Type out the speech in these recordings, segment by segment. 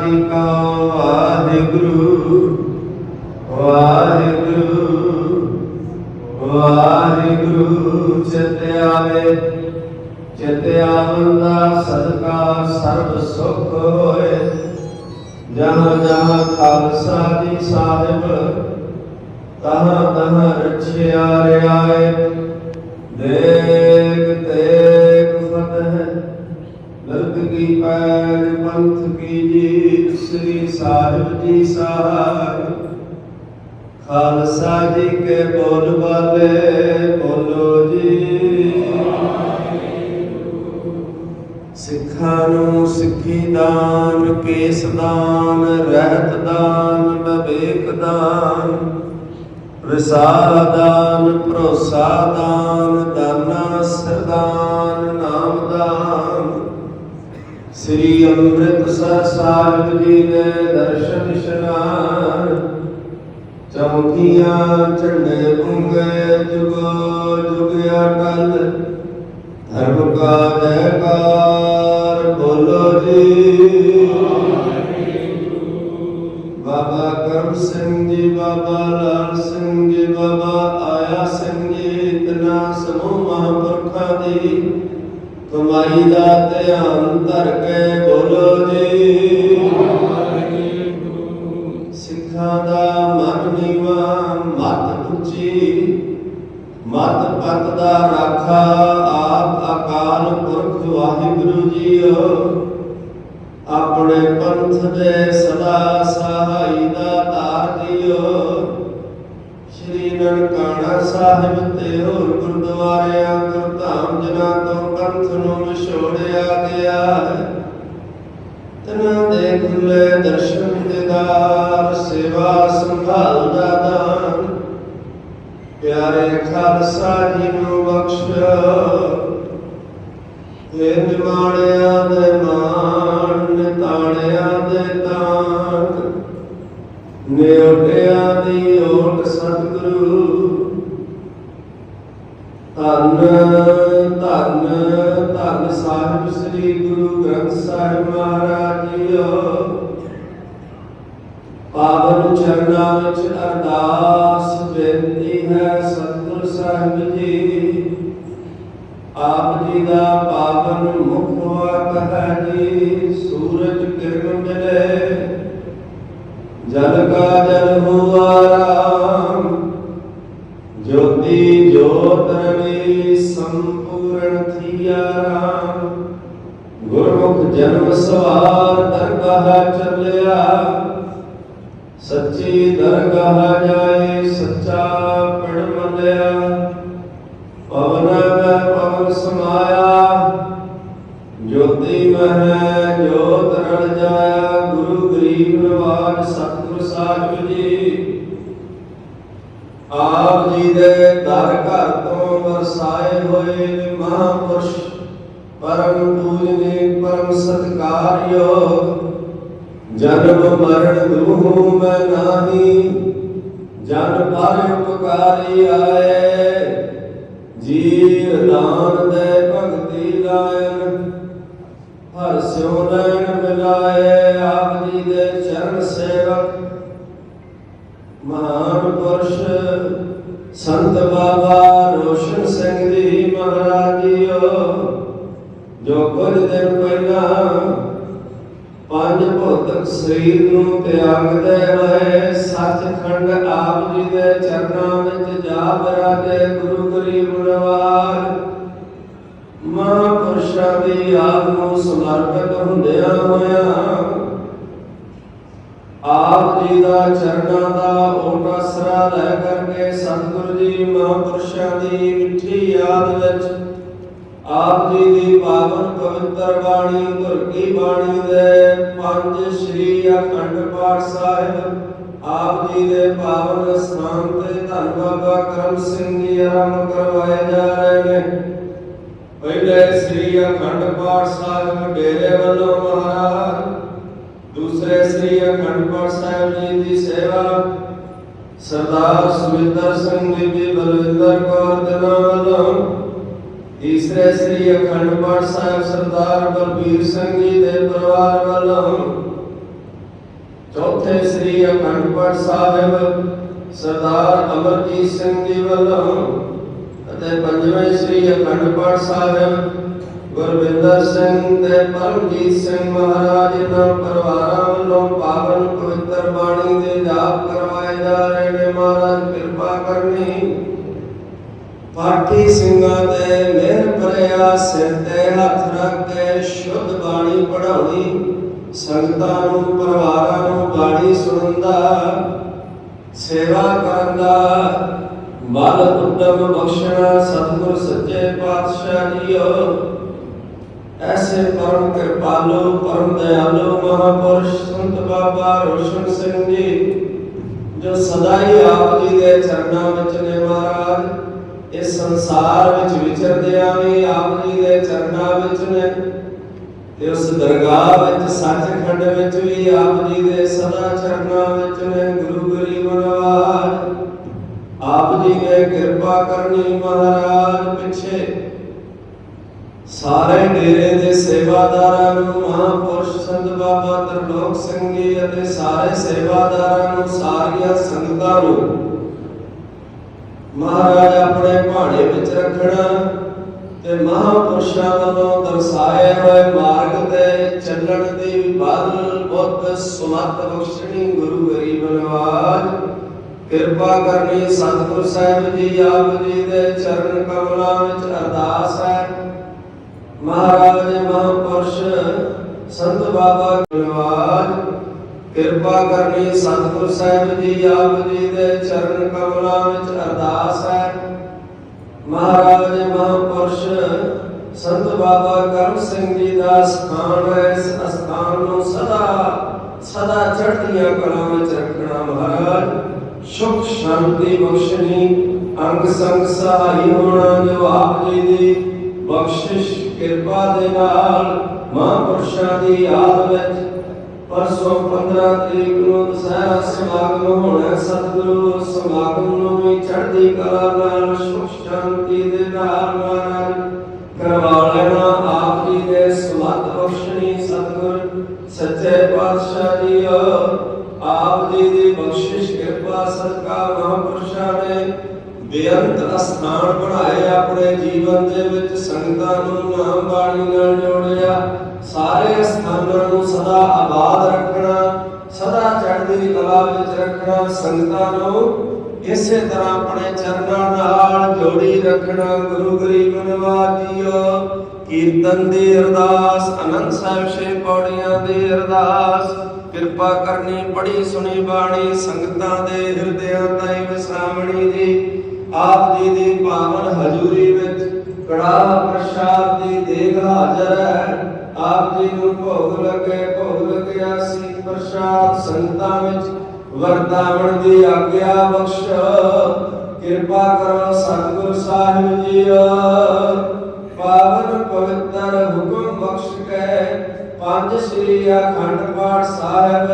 ਜੀ ਕਾ ਵਾਹਿਗੁਰੂ ਵਾਹਿਗੁਰੂ ਵਾਹਿਗੁਰੂ ਚਿਤ ਆਵੇ ਚਿਤ ਆਵੰਦਾ ਸਦਕਾ ਸਰਬ ਸੁਖ ਹੋਏ। ਜਹਾਂ ਜਹਾਂ ਖਾਲਸਾ ਜੀ ਸਾਹਿਬ, ਤਹਾਂ ਤਹਾਂ ਰਛਿਆ ਰਿਆਏ ਦੇਖ ਸਾਹਿਬ ਜੀ ਖਾਲਸਾ ਜੀ ਕੇ ਬੋਲ ਵਾਲੇ, ਬੋਲੋ ਜੀ। ਸਿੱਖਾਂ ਨੂੰ ਸਿੱਖੀ ਦਾਨ, ਕੇਸ ਦਾਨ, ਰਹਿਤ ਦਾਨ, ਵਿਵੇਕ ਦਾਨ ਵਿਸਾਰ ਦਾਨ, ਭਰੋਸਾ ਦਾਨ, ਦਾਨਾ ਸਰਦਾਨ ਸ੍ਰੀ ਅੰਮ੍ਰਿਤਸਰ ਸਾਹਿਬ ਜੀ ਦੇ ਦਰਸ਼ਨ ਇਸ਼ਨਾਨ ਚੌਕੀਆਂ ਝੰਡੇ ਪੁੰਗੇ ਜੁਗੋ ਜੁਗ ਅਟਲ, ਧਰਮ ਕਾ ਜੈਕਾਰ ਬੋਲੋ ਜੀ। ਬਾਬਾ ਕਰਮ ਸਿੰਘ ਜੀ, ਬਾਬਾ ਲਾਲ ਸਿੰਘ ਜੀ, ਬਾਬਾ ਆਇਆ ਸਿੰਘ ਜੀ ਤਨਾ ਸਮੂਹ ਮਹਾਂਪੁਰਖਾਂ ਦੀ ਕਮਾਈ ਦਾ ਧਿਆਨ ਧਰ ਕੇ ਬੋਲੋ ਜੀ। ਸਿੱਖਾਂ ਦਾ ਮਨ ਨੀਵਾ, ਮਤ ਉੱਚੀ ਮਤ ਪਤ ਦਾ ਰਾਖਾ, ਆਪ ਅਕਾਲ ਪੁਰਖ ਵਾਹਿਗੁਰੂ ਜੀਓ। ਆਪਣੇ ਪੰਥ ਦੇ ਸਦਾ ਸਹਾਈ ਦਾ ਧਾਰ ਦਿਓ ਸ਼੍ਰੀ ਨਨਕਾਣਾ ਸਾਹਿਬ ਤੇ ਗੁਰਦੁਆਰਿਆਂ ਗੁਰਧਾਮ ਜਨਾਂ ਤੋਂ ਪੰਥ ਨੂੰ ਵਿਛੋੜਿਆ ਗਿਆ ਤਨਾਂ ਦੇ ਖੁੱਲੇ ਦਰਸ਼ਨ ਦਿਦਾਰ ਸੇਵਾ ਸੰਭਾਲ ਦਾ ਦਾਨ। ਪਿਆਰੇ ਖਾਲਸਾ ਜੀ ਨੂੰ ਬਖਸ਼ਿਓ ਇਹ ਨਿਮਾਣਿਆਂ ਦੇ ਮਾਣ, ਨਿਤਾਣਿਆਂ ਦੇ ਤਾਣ। ਨਿਉਟਿਆਂ ਦੀ ਓਟ ਸਤਿਗੁਰੂ। ਧੰਨ ਧੰਨ ਧੰਨ ਸਾਹਿਬ ਸ੍ਰੀ ਗੁਰੂ ਗ੍ਰੰਥ ਸਾਹਿਬ ਮਹਾਰਾਜ ਜੀਓ। ਪਾਵਨ ਚਰਨਾਂ ਵਿੱਚ ਅਰਦਾਸ ਬੇਨਤੀ ਹੈ ਸਤਿਗੁਰ ਸਾਹਿਬ ਜੀ। ਆਪ ਜੀ ਦਾ ਪਾਵਨ ਮੁਖ ਵਾਕ ਹੈ ਜੀ, ਸੂਰਜ ਕਿਰਨ ਮਿਲੇ ਜਲ ਕਾ ਜਲ ਹੁਆ ਰਾਮ, ਜੋਤੀ ਜੋਤ ਰਵੀ ਸੰਪੂਰਨ ਥੀਆ ਰਾਮ। ਗੁਰਮੁਖ ਜਨਮ ਸਵਾਰ ਦਰਗਾਹ ਚੱਲਿਆ, ਸੱਚੀ ਦਰਗਾਹ ਜਾਏ ਸੱਚਾ ਪੜ ਮੰਨਿਆ। ਪਵਨ ਮੈਂ ਪਵਨ ਸਮਾਇਆ, ਜੋਤੀ ਮਹਿ ਜੋਤ ਰਣ ਜਾਇਆ, ਗੁਰੂ ਗਰੀਬ ਨਵਾਜ ਸਤਿਗੁਰ ਸਾਹਿਬ ਜੀ। ਆਪ ਜੀ ਦੇ ਦਰ ਘਰ ਤੋਂ ਵਰਸਾਏ ਹੋਏ ਮਹਾਪੁਰਸ਼, ਪਰਮ ਪੂਜਨੀ ਪਰਮ ਸਤਿਕਾਰਯੋਗ। ਜਨਮ ਮਰਨ ਦੁਹੂ ਮੈਂ ਨਾਹੀ, ਜਨ ਪਰ ਉਪਕਾਰੀ ਆਏ। ਜੀ ਦਾਨ ਦੇ ਭਗਤੀ ਲਾਇਨ ਹਰ ਸਿਉ ਨੈਣ ਮਿਲਾਏ ਆਪ ਜੀ ਦੇ ਚਰਨ ਸੇਵਕ। ਮਹਾਨ ਪੁਰਸ਼, ਸੰਤ ਬਾਬਾ ਰੋਸ਼ਨ ਸਿੰਘ ਜੀ ਮਹਾਰਾਜ ਜੋ ਕੁਝ ਦਿਨ ਪਹਿਲਾਂ ਪੰਜ ਭੌਤਿਕ ਸਰੀਰ ਨੂੰ ਤਿਆਗਦੇ ਹੋਏ ਸੱਚਖੰਡ ਆਪ ਜੀ ਦੇ ਚਰਨਾਂ ਵਿੱਚ ਜਾ ਬਰਾਦੇ ਗੁਰੂ ਗਰੀਬ ਨਵਾਜ ਮਹਾਂਪੁਰਸ਼ਾਂ ਦੀ ਆਪ ਨੂੰ ਸਮਰਪਿਤ ਹੁੰਦਿਆਂ ਹੋਇਆਂ ਆਪ ਜੀ ਦਾ ਚਰਨਾਂ ਦਾ ਓਟ ਆਸਰਾ ਲੈ ਕਰਕੇ ਸਤਿਗੁਰੂ ਜੀ ਮਹਾਂਪੁਰਸ਼ਾਂ ਦੀ ਮਿੱਠੀ ਯਾਦ ਵਿੱਚ ਆਪ ਜੀ ਦੀ ਪਾਵਨ ਪਵਿੱਤਰ ਬਾਣੀ ਗੁਰ ਕੀ ਬਾਣੀ ਦੇ ਪੰਜ ਸ੍ਰੀ ਅਖੰਡ ਪਾਠ ਸਾਹਿਬ, ਆਪ ਜੀ ਦੇ ਪਾਵਨ ਸਥਾਨ ਤੇ ਧੰਨ ਬਾਬਾ ਕਰਮ ਸਿੰਘ ਜੀ ਆਰੰਭ ਕਰਵਾਏ ਜਾ ਰਹੇ ਨੇ। ਪਹਿਲੇ ਸ੍ਰੀ ਅਖੰਡ ਪਾਠ ਸਾਹਿਬ ਡੇਰੇ ਵੱਲੋਂ ਮਹਾਰਾਜ, ਦੂਸਰੇ ਸ੍ਰੀ ਅਖੰਡ ਪਾਠ ਸਾਹਿਬ ਜੀ ਦੀ ਸੇਵਾ, ਸਰਦਾਰ ਸੁਵਿੰਦਰ ਸਿੰਘ ਬੀਬੀ ਬਲਵਿੰਦਰ ਕੌਰ ਦੇ ਨਾਮ ਵੱਲੋਂ, ਤੀਸਰੇ ਸ੍ਰੀ ਅਖੰਡ ਪਾਠ ਸਾਹਿਬ ਸਰਦਾਰ ਬਲਬੀਰ ਸਿੰਘ ਜੀ ਦੇ ਪਰਿਵਾਰ ਵੱਲੋਂ, ਚੌਥੇ ਸ੍ਰੀ ਅਖੰਡ ਪਾਠ ਸਾਹਿਬ ਸਰਦਾਰ ਅਮਰਜੀਤ ਸਿੰਘ ਜੀ ਵੱਲੋਂ ਅਤੇ ਪੰਜਵੇਂ ਸ੍ਰੀ ਅਖੰਡ ਪਾਠ ਸਾਹਿਬ ਗੁਰਵਿੰਦਰ ਸਿੰਘ ਤੇ ਪਰਮਜੀਤ ਸਿੰਘ ਮਹਾਰਾਜ ਇਹਨਾਂ ਪਰਿਵਾਰਾਂ ਵੱਲੋਂ ਪਾਵਨ ਪਵਿੱਤਰ ਬਾਣੀ ਦੇ ਜਾਪ ਕਰਵਾਏ ਜਾ ਰਹੇ ਨੇ। ਮਹਾਰਾਜ, ਕਿਰਪਾ ਕਰਨੀ। ਪਾਠੀ ਸਿੰਘਾਂ ਤੇ ਮਿਹਰ ਭਰਿਆ ਸਿਰ ਤੇ ਹੱਥ ਰੱਖ ਕੇ ਸ਼ੁੱਧ ਬਾਣੀ ਪੜਾਉਣੀ ਸੰਗਤਾਂ ਨੂੰ, ਪਰਿਵਾਰਾਂ ਨੂੰ ਬਾਣੀ ਸੁਣਨ ਦਾ, ਸੇਵਾ ਕਰਨ ਦਾ ਬਲ ਉਦਮ ਬਖਸ਼ਣਾ ਸਤਿਗੁਰ ਸੱਚੇ ਪਾਤਸ਼ਾਹ ਜੀਓ ਐਸੇ ਪਰਮ ਕਿਰਪਾਲੂ ਪਰਮ ਦਇਆਲੂ ਮਹਾਪੁਰਸ਼ ਸੰਤ ਬਾਬਾ ਰੋਸ਼ਨ ਸਿੰਘ ਜੀ ਜੋ ਸਦਾ ਹੀ ਆਪ ਜੀ ਦੇ ਚਰਨਾਂ ਵਿੱਚ ਨੇ ਮਹਾਰਾਜ ਇਸ ਸੰਸਾਰ ਵਿੱਚ ਵਿਚਰਦਿਆਂ ਵੀ ਆਪ ਜੀ ਦੇ ਚਰਨਾਂ ਵਿੱਚ ਨੇ ਤੇ ਉਸ ਦਰਗਾਹ ਵਿੱਚ ਸੱਚਖੰਡ ਵਿੱਚ ਵੀ ਆਪ ਜੀ ਦੇ ਸਦਾ ਚਰਨਾਂ ਵਿੱਚ ਨੇ ਗੁਰੂ ਜੀ ਨੇ ਕਿਰਪਾ ਕਰਨੀ ਮਹਾਰਾਜ ਪਿੱਛੇ। ਸਾਰੇ ਡੇਰੇ ਦੇ ਸੇਵਾਦਾਰਾਂ ਨੂੰ ਮਹਾਪੁਰਸ਼ ਸੰਤ ਬਾਬਾ ਤਰਲੋਕ ਸਿੰਘ ਜੀ ਅਤੇ ਸਾਰੇ ਸੇਵਾਦਾਰਾਂ ਨੂੰ ਸਾਰੀਆਂ ਸੰਗਤਾਂ ਨੂੰ ਮਹਾਰਾਜ ਆਪਣੇ ਭਾਣੇ ਵਿੱਚ ਰੱਖਣਾ ਤੇ ਮਹਾਪੁਰਸ਼ਾਂ ਵੱਲੋਂ ਦਰਸਾਏ ਹੋਏ ਮਾਰਗ ਤੇ ਚੱਲਣ ਦੀ ਬਲ ਬੁੱਧ ਸੁਮਤ ਬਖਸ਼ਣੀ ਗੁਰੂ ਗਰੀਬ ਨਵਾਜ ਕਿਰਪਾ ਕਰਨੀ ਸਤਿਗੁਰ ਸਾਹਿਬ ਜੀ, ਆਪ ਜੀ ਦੇ ਚਰਨ ਕਮਲਾਂ ਵਿੱਚ ਅਰਦਾਸ ਹੈ। ਮਹਾਰਾਜ, ਮਹਾਪੁਰਸ਼, ਸੰਤ ਬਾਬਾ ਗੁਰਵਾਜ ਕਿਰਪਾ ਕਰਨੀ ਸਤਿਗੁਰ ਸਾਹਿਬ ਜੀ, ਆਪ ਜੀ ਦੇ ਚਰਨ ਕਮਲਾਂ ਵਿੱਚ ਅਰਦਾਸ ਹੈ। ਮਹਾਰਾਜ, ਮਹਾਪੁਰਸ਼, ਸੰਤ ਬਾਬਾ ਕਰਮ ਸਿੰਘ ਜੀ ਦਾ ਸਥਾਨ ਹੈ। ਇਸ ਅਸਥਾਨ ਨੂੰ ਸਦਾ ਸਦਾ ਚੜ੍ਹਦੀਆਂ ਕਲਾਂ ਵਿੱਚ ਰੱਖਣਾ ਮਹਾਰਾਜ। ਸੁਖ ਸ਼ਾਂਤੀ ਬਖਸ਼ਣੀ, ਅੰਗ ਸੰਗ ਸਹਾਈ ਹੋਣਾ ਜੋ ਜੀ ਦੀ ਬਖਸ਼ਿਸ਼ ਕਿਰਪਾ ਦੇ ਨਾਲ ਮਹਾਂਪੁਰਸ਼ਾਂ ਦੀ ਯਾਦ ਵਿੱਚ ਪਰਸੋਂ 15 ਤਰੀਕ ਨੂੰ ਦਸਹਿਰਾ ਸਮਾਗਮ ਹੋਣਾ ਸਤਿਗੁਰੂ ਸਮਾਗਮ ਨੂੰ ਵੀ ਚੜ੍ਹਦੀ ਕਲਾ ਨਾਲ ਸੁਖ ਸ਼ਾਂਤੀ ਦੇ ਨਾਲ ਮਹਾਰਾਜ ਕਰਵਾ ਲੈਣਾ ਆਪ ਜੀ ਦੇ ਸੁਮਤ ਬਖਸ਼ਣੀ। ਸਤਿਗੁਰ, ਸੱਚੇ ਪਾਤਸ਼ਾਹ ਜੀ ਆਪ ਜੀ ਦੀ ਬਖਸ਼ਿਸ਼, ਕਿਰਪਾ, ਸਦਕਾ, ਮਹਾਂਪੁਰਸ਼ਾਂ ਨੇ ਬੇਅੰਤ ਅਸਥਾਨ ਬਣਾਏ ਆਪਣੇ ਜੀਵਨ ਦੇ ਵਿੱਚ ਸੰਗਤਾਂ ਨੂੰ ਨਾਮ ਬਾਣੀ ਨਾਲ ਜੋੜਿਆ। ਸਾਰੇ ਅਸਥਾਨਾਂ ਨੂੰ ਸਦਾ ਆਬਾਦ ਰੱਖਣਾ, ਸਦਾ ਚੜ੍ਹਦੀ ਕਲਾ ਵਿੱਚ ਰੱਖਣਾ, ਸੰਗਤਾਂ ਨੂੰ ਇਸੇ ਤਰ੍ਹਾਂ ਆਪਣੇ ਚਰਨਾਂ ਨਾਲ ਜੋੜੀ ਰੱਖਣਾ। ਗੁਰੂ ਗਰੀਬ ਨਵਾਜ ਕੀਰਤਨ ਦੀ ਅਰਦਾਸ, ਅਨੰਦ ਸਾਹਿਬ ਛੇ ਪੌੜੀਆਂ ਦੀ ਅਰਦਾਸ। ਕਿਰਪਾ ਕਰਨੀ ਪੜੀ ਸੁਣੀ ਬਾਣੀ, ਸੰਗਤਾਂ ਦੇ ਹਿਰਦਿਆਂ ਤਾਈਂ ਵਸਾਵਣੀ ਜੀ। ਆਪ ਜੀ ਦੀ ਪਾਵਨ ਹਜ਼ੂਰੀ ਵਿੱਚ ਕੜਾਹ ਪ੍ਰਸ਼ਾਦ ਦੀ ਦੇਗ ਹਾਜ਼ਰ ਹੈ। ਆਪ ਜੀ ਨੂੰ ਭੋਗ ਲੱਗੇ, ਭੋਗ ਲੱਗਿਆ ਸੀ। ਪ੍ਰਸ਼ਾਦ ਸੰਗਤਾਂ ਵਿੱਚ ਵਰਤਾਵਣ ਦੀ ਆਗਿਆ ਬਖਸ਼। ਕਿਰਪਾ ਕਰੋ ਸਤਿਗੁਰ ਸਾਹਿਬ ਜੀ ਪਾਵਨ ਪਵਿੱਤਰ ਹੁਕਮ ਬਖਸ਼ ਕੇ ਪੰਜ ਸ੍ਰੀ ਅਖੰਡ ਪਾਠ ਸਾਹਿਬ,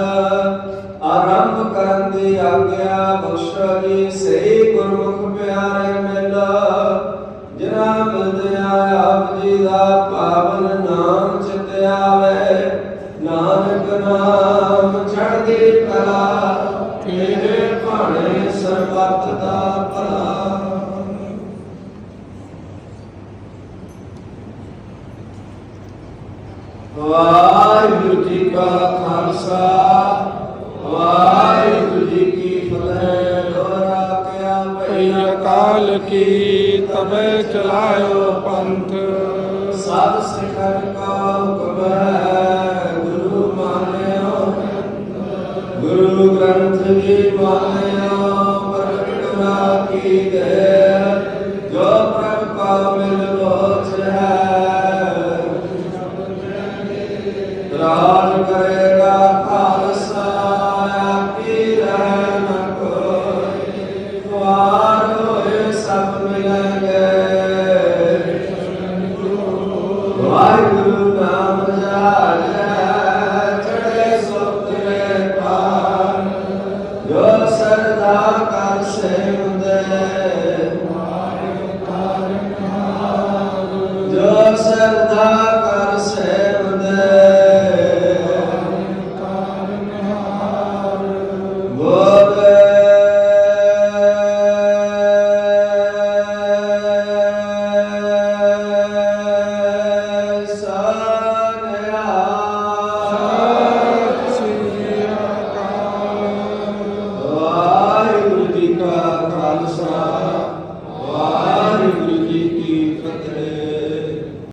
ਆਰੰਭ ਕਰਨ ਦੀ ਆਗਿਆ ਬਖਸ਼ੋ ਜੀ, ਸਹੀ ਗੁਰਮੁਖ ਪਿਆਰੇ ਮਿਲ। ਜਿਨਾ ਮਿਲਦਿਆ ਆਪ ਜੀ ਦਾ ਪਾਵਨ ਨਾਮ ਚਿਤ ਆਵੇ ਨਾਨਕ ਨਾਮ ਚੜ੍ਹਦੀ ਕਲਾ, ਤੇਰੇ ਭਾਣੇ ਸਰਬੱਤ ਦਾ ਭਲਾ। ਵਾਹਿਗੁਰੂ ਜੀ ਕਾ ਖਾਲਸਾ, ਵਾਹਿਗੁਰੂ ਜੀ ਕੀ ਫਤਿਹ। ਦੋਹਰਾ ਕਿਆ ਭਈ ਅਕਾਲ ਕੀ ਤਬੇ ਚਲਾਇਓ ਪੰਥ। ਸਤ ਸਿਖਰ ਕਾ ਹੁਕਮ ਹੈ, ਗੁਰੂ ਮਾਨਿਓ। ਗੁਰੂ ਗ੍ਰੰਥ ਜੀ ਮਾਨਿਓ, ਪ੍ਰਗਟ ਕੀ ਦੇ ਰਾਜ ਕਰੇ।